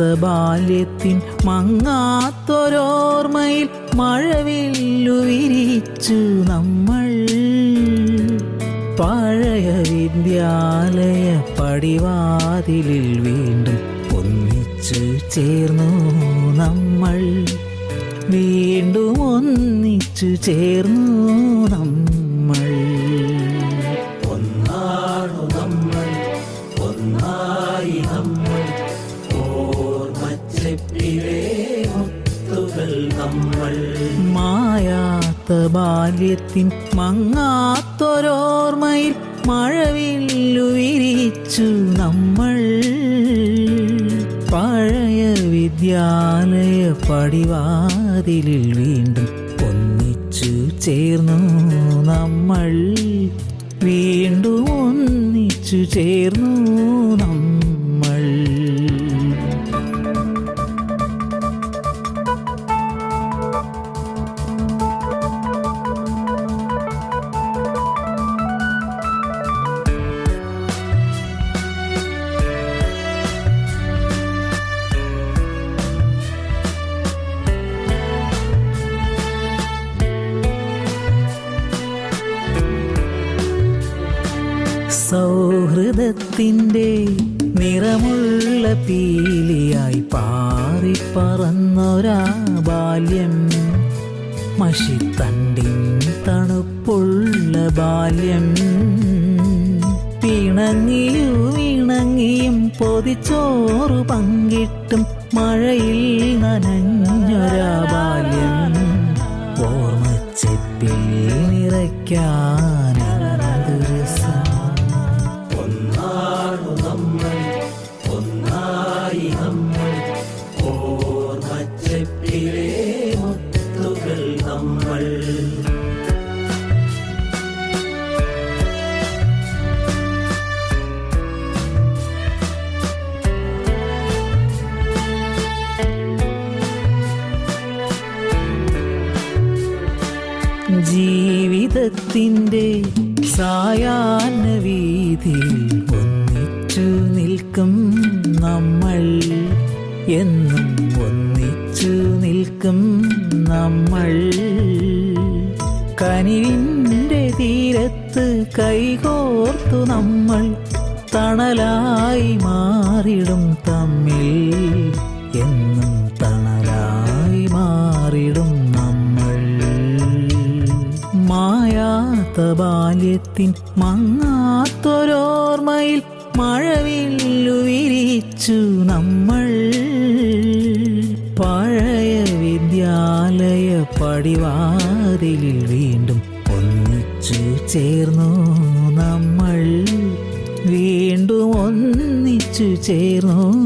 ബാല്യത്തിൻ മങ്ങാത്തൊരോർമ്മയിൽ മഴവില്ലു വിരിച്ചു നമ്മൾ. പഴയ വിദ്യാലയ പടിവാതിലിൽ വീണ്ടും ഒന്നിച്ചു ചേർന്നു നമ്മൾ. വീണ്ടും ഒന്നിച്ചു ചേർന്നു നമ്മൾ മായാത്ത ബാല്യത്തിൻ മങ്ങാത്തൊരോർമ്മയിൽ മഴവില്ലു വിരിച്ചു നമ്മൾ. പഴയ വിദ്യാലയ പടിവാതിലിൽ വീണ്ടും ഒന്നിച്ചു ചേർന്നു നമ്മൾ. വീണ്ടും ഒന്നിച്ചു ചേർന്നു സൗഹൃദത്തിന്റെ നിറമുള്ള പീലിയായി പാറിപ്പറന്നൊരാ ബാല്യം. മഷിത്തണ്ടിൻ തണുപ്പുള്ള ബാല്യം. പിണങ്ങിയും ഇണങ്ങിയും പൊതിച്ചോറു പങ്കിട്ടും മഴയിൽ നനഞ്ഞൊരാ ബാല്യം. ഓർമ്മച്ചെപ്പിൽ നിറയ്ക്കാനൊരു ജീവിതത്തിന്റെ സായാഹ്ന വീതിയിൽ ഒന്നിച്ചു നിൽക്കും നമ്മൾ. എന്നും ഒന്നിച്ചു നിൽക്കും നമ്മൾ. കനിവിന്റെ തീരത്ത് കൈകോർത്തു നമ്മൾ തണലായി മാറിടും ബാല്യത്തിൻ മങ്ങാത്തൊരോർമ്മയിൽ മഴവില്ലു വിരിച്ചു നമ്മൾ. പഴയ വിദ്യാലയ പടിവാതിലിൽ വീണ്ടും ഒന്നിച്ചു ചേർന്നു നമ്മൾ. വീണ്ടും ഒന്നിച്ചു ചേർന്നു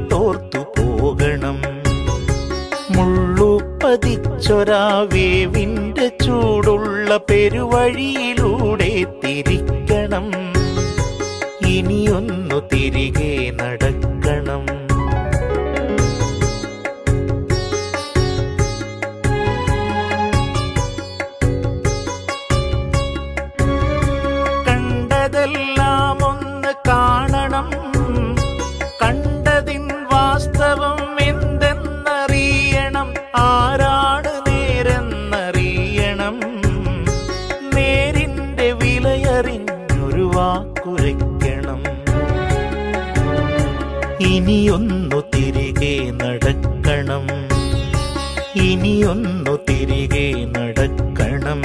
മുള്ളുപതിച്ചൊരാ വേവിന്റെ ചൂടുള്ള പെരുവഴിയിലൂടെ തിരിക്കണം. ഇനിയൊന്നു തിരികെ നടക്കണം. മനസ്സറിഞ്ഞൊരു വാക്കുരയ്ക്കണം. ഇനിയൊന്നു തിരികെ നടക്കണം. ഇനിയൊന്നു തിരികെ നടക്കണം.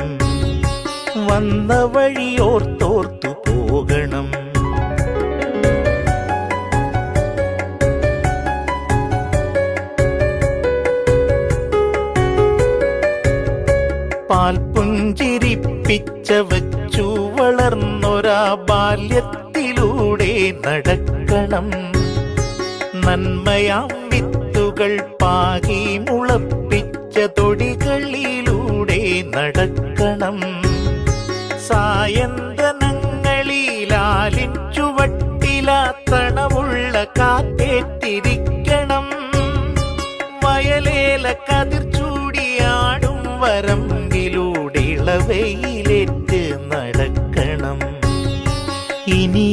വന്ന വഴിയോർത്തോർത്തു പോകണം. പാൽപുഞ്ചിരിപ്പിച്ച വച്ചു വളർന്നൊരാ ബാല്യത്തിലൂടെ നടക്കണം. നന്മയാം വിത്തുകൾ പാകി മുളപ്പിച്ച തൊടികളിലൂടെ നടക്കണം. സായന്തനങ്ങളിലാലിൻ ചുവട്ടിലാത്തണമുള്ള കാറ്റേറ്റിരിക്കണം. വയലേല കതിർ ചൂടിയാടും വരമ്പിലൂടെ ഇളവയിലേറ്റ്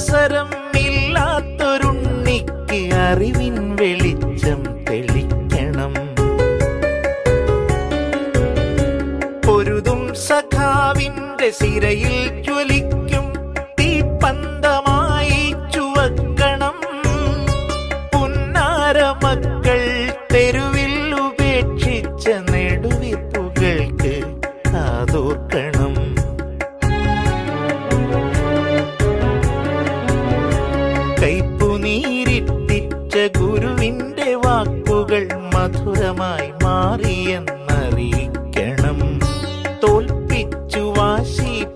അവസരം ഇല്ലാത്തൊരുണ്ണിക്ക് അറിവിൻ വെളിച്ചം തെളിക്കണം. പൊരുതും സഖാവിന്റെ സിരയിൽ ജ്വലിക്കും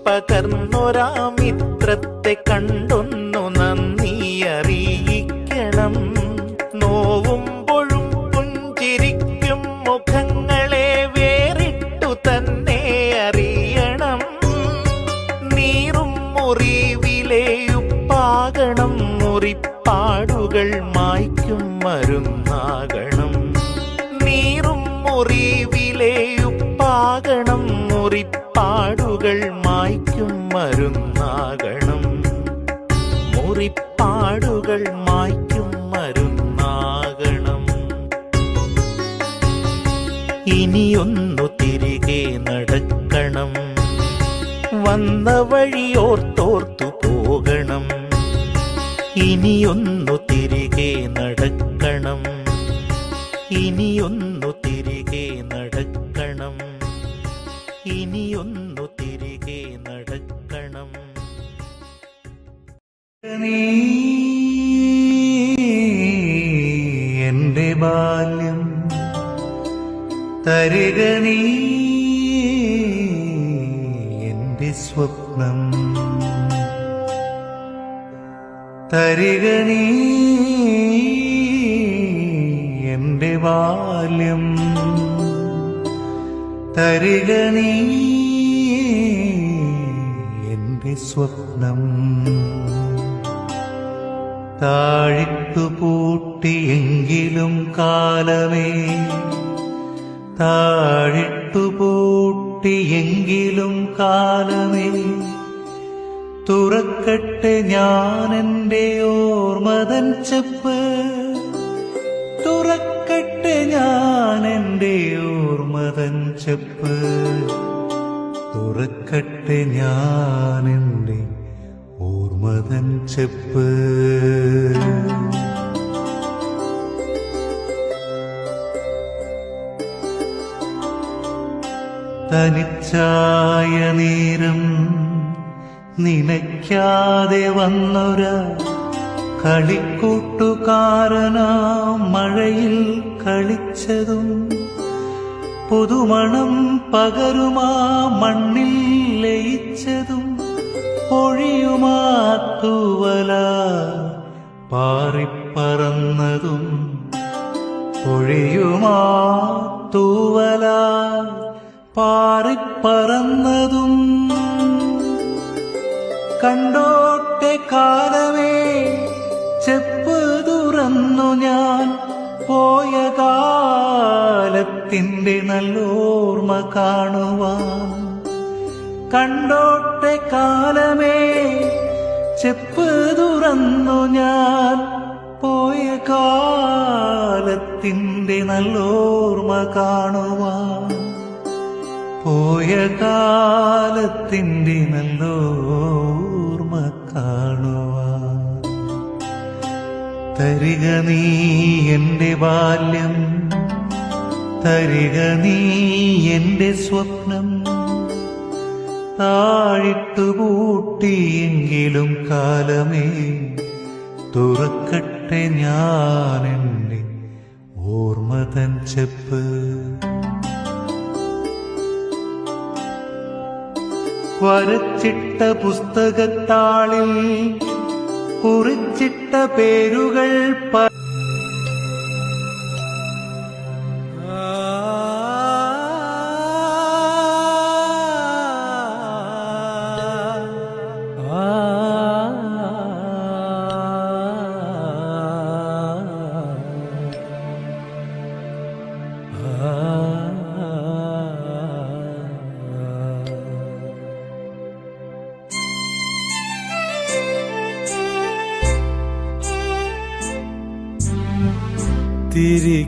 വാശി പകർന്നൊരാ മുറിപ്പാടുകൾ മായ്ക്കും മരുന്നാകണം. ഇനിയൊന്നു തിരികെ നടക്കണം. വന്ന വഴിയോർത്തോർത്തു പോകണം. ഇനിയൊന്നു തിരികെ നടക്കണം. ഇനിയൊന്നു നീ എന്റെ ബാല്യം തരിക നീ എന്റെ സ്വപ്നം തരിക നീ എന്റെ ബാല്യം തരിക നീ എന്റെ സ്വപ്നം താഴിട്ടു പൂട്ടിയെങ്കിലും കാലമേ. താഴിട്ടു പൂട്ടിയെങ്കിലും കാലമേ. തുറക്കട്ടെ ഞാൻ എന്റെ ഓർമ്മതൻ ചെപ്പ്. തുറക്കട്ടെ ഞാൻ എന്റെ ഓർമ്മതൻ ചെപ്പ്. തുറക്കട്ടെ ഞാൻ ഓർമ്മതൻ ചെപ്പ്. തനിച്ചായ നീരം നിലയ്ക്കാതെ വന്നൊര കളിക്കൂട്ടുകാരനാ മഴയിൽ കളിച്ചതും. പുതുമണം പകരുമാ മണ്ണിൽ ലയിച്ചതും. പൊഴിയുമാ തൂവല പാറിപ്പറന്നതും പൊഴിയുമാത്തുവല തൂവല പാറിപ്പറന്നതും കണ്ടോട്ടെ കാലമേ ചെപ്പ് തുറന്നു ഞാൻ പോയ കാലത്തിന്റെ നല്ലോർമ്മ കാണുവാൻ. കണ്ടോട്ടെ കാലമേ ചെപ്പ് തുറന്നു ഞാൻ പോയ കാലത്തിന്റെ നല്ലോർമ്മ കാണുവാൻ. പോയ കാലത്തിന്റെ നല്ലോർമ്മ കാണുവാൻ. തരിക നീ എന്റെ ബാല്യം തരിക നീ എന്റെ സ്വപ്നം. താഴിട്ടു പൂട്ടിയെങ്കിലും കാലമേ തുറക്കട്ടെ ഞാൻ എന്റെ ഓർമ്മതൻ ചെപ്പ്. വരച്ചിട്ട പുസ്തകത്താളിൽ കുറിച്ചിട്ട പേരുകൾ പ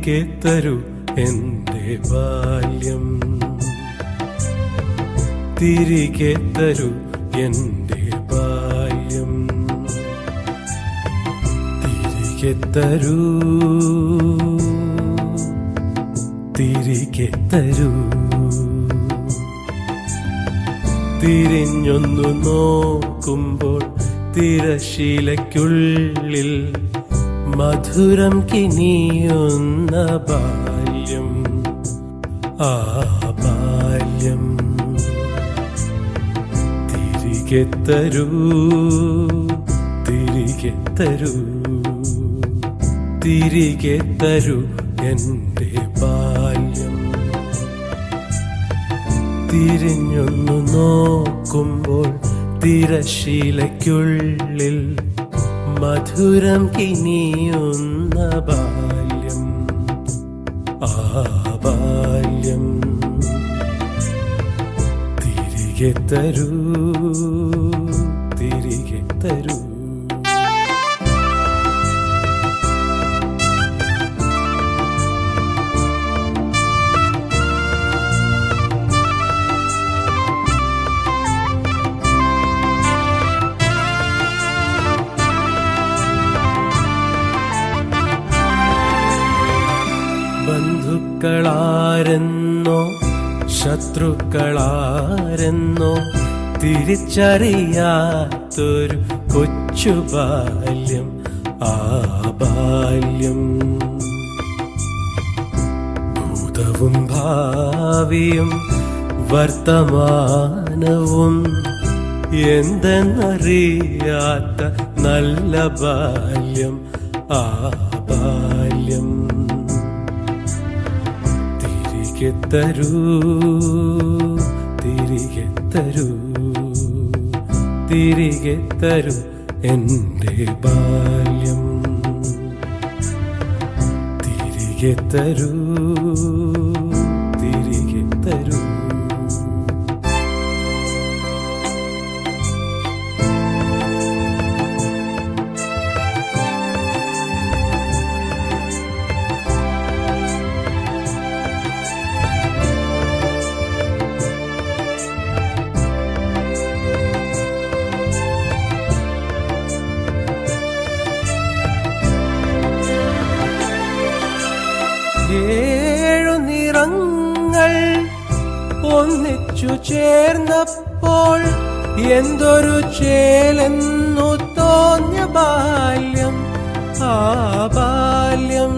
തിരികെ തരൂ എന്റെ ബാല്യം. തിരികെ തരൂ എന്റെ ബാല്യം. തിരികെ തരൂ. തിരികെ തരൂ. തിരിഞ്ഞൊന്നു നോക്കുമ്പോൾ തിരശീലയ്ക്കുള്ളിൽ മധുരം കിനിയുന്ന ബാല്യം ആ ബാല്യം തിരികെ തരൂ തിരികെ തരൂ തിരികെ തരൂ എന്റെ ബാല്യം. തിരിഞ്ഞൊന്നു നോക്കുമ്പോൾ തിരശീലയ്ക്കുള്ളിൽ മധുരം കിനിയുന്ന ബാല്യം. ആ ബാല്യം തിരികെ തരൂ തിരികെ തരൂ. ശത്രുക്കളാരെന്നോ തിരിച്ചറിയാത്തൊരു കൊച്ചു ബാല്യം ആ ബാല്യം. ഭൂതവും ഭാവിയും വർത്തമാനവും എന്തെന്നറിയാത്ത നല്ല ബാല്യം ആ ബാല്യം. തിരികെ തരൂ തിരികെ തരൂ തിരികെ തരൂ എന്റെ ബാല്യം. തിരികെ തരൂ എന്തൊരു ചേലെന്നു തോന്നിയ ബാല്യം ആ ബാല്യം.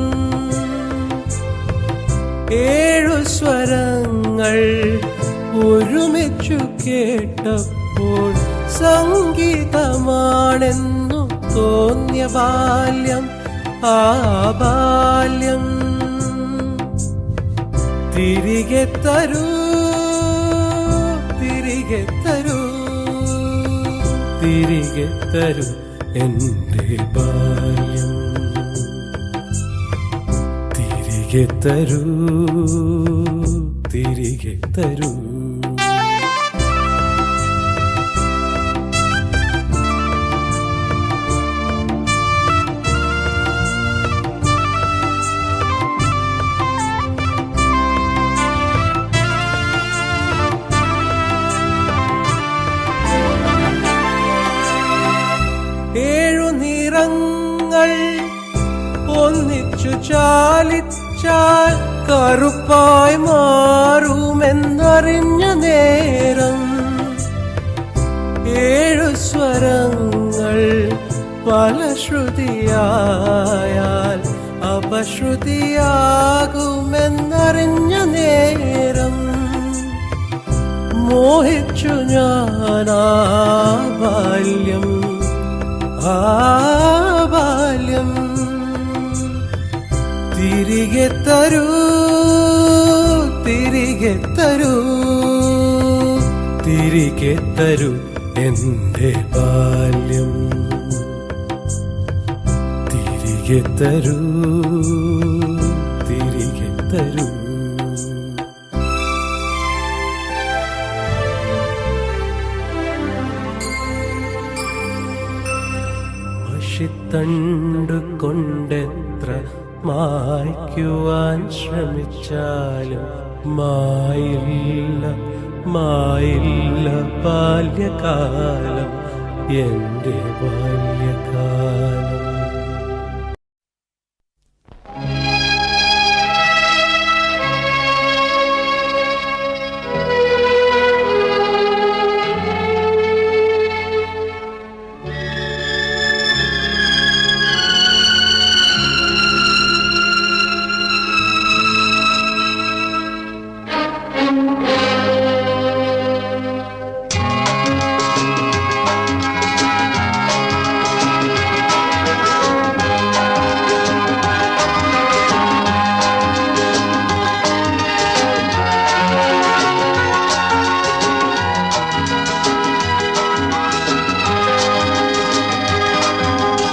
ഏഴു സ്വരങ്ങൾ ഒരുമിച്ചു കേട്ടപ്പോൾ സംഗീതമാണെന്നു തോന്നിയ ബാല്യം ആ ബാല്യം. തിരികെ തരൂ തിരികെ തരും എന്റെ ബാല്യം തിരികെ തരൂ തിരികെ തരൂ. കറുപ്പായി മാറുമെന്നറിഞ്ഞ നേരം ഏഴു സ്വരങ്ങൾ പല ശ്രുതിയായാൽ അപശ്രുതിയാകുമെന്നറിഞ്ഞ നേരം മോഹിച്ചു ഞാനാ ബാല്യം ആ ബാല്യം തിരികെ തരൂ തരൂ തിരികെ തരൂ എന്റെ ബാല്യം. തിരികെ തരൂ തിരികെ തരൂ. മഷിത്തണ്ടു കൊണ്ടെത്ര മായ്ക്കുവാൻ ശ്രമിച്ചാലും മായില്ല മായില്ല ബാല്യകാലം എന്റെ ബാല്യകാലം